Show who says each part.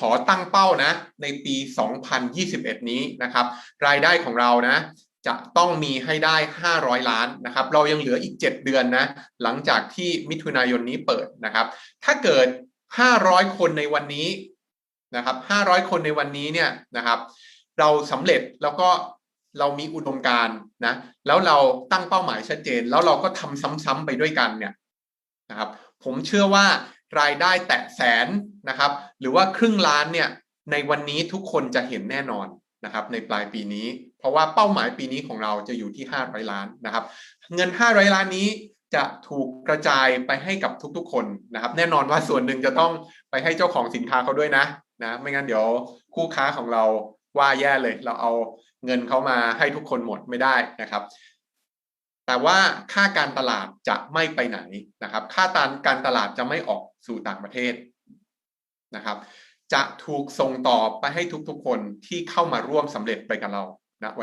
Speaker 1: ขอตั้งเป้านะ ในปี 2021 นี้นะครับ รายได้ของเรานะ จะต้องมีให้ได้ 500 ล้านนะครับ เรายังเหลืออีก 7 เดือนนะ หลังจากที่มิถุนายนนี้เปิดนะครับ ถ้าเกิด 500 คนในวันนี้นะครับ 500 คนในวันนี้เนี่ยนะครับ เราสำเร็จแล้วก็เรามีอุดมการณ์นะ แล้วเราตั้งเป้าหมายชัดเจน แล้วเราก็ทำซ้ำๆไปด้วยกันเนี่ยนะครับ ผมเชื่อว่า รายได้แตะแสนนะครับ หรือว่าครึ่งล้านเนี่ยในวันนี้ทุกคนจะเห็นแน่นอนนะครับในปลายปีนี้ เพราะว่าเป้าหมายปีนี้ของเราจะอยู่ที่ 500 ล้านนะครับ เงิน 500 ล้านนี้จะถูกกระจายไปให้กับทุกๆ คนนะครับ แน่นอนว่าส่วนหนึ่งจะต้องไปให้เจ้าของสินค้าเขาด้วยนะนะไม่งั้นเดี๋ยวคู่ค้าของเราว่าแย่เลย เราเอาเงินเขามาให้ทุกคนหมดไม่ได้นะครับ แต่ว่าค่าการตลาดจะไม่ไปไหนนะครับ ค่าตันการตลาดจะไม่ออกสู่ต่างประเทศนะครับ จะถูกส่งต่อไปให้ทุกๆคนที่เข้ามาร่วมสำเร็จไปกับเรานะวัน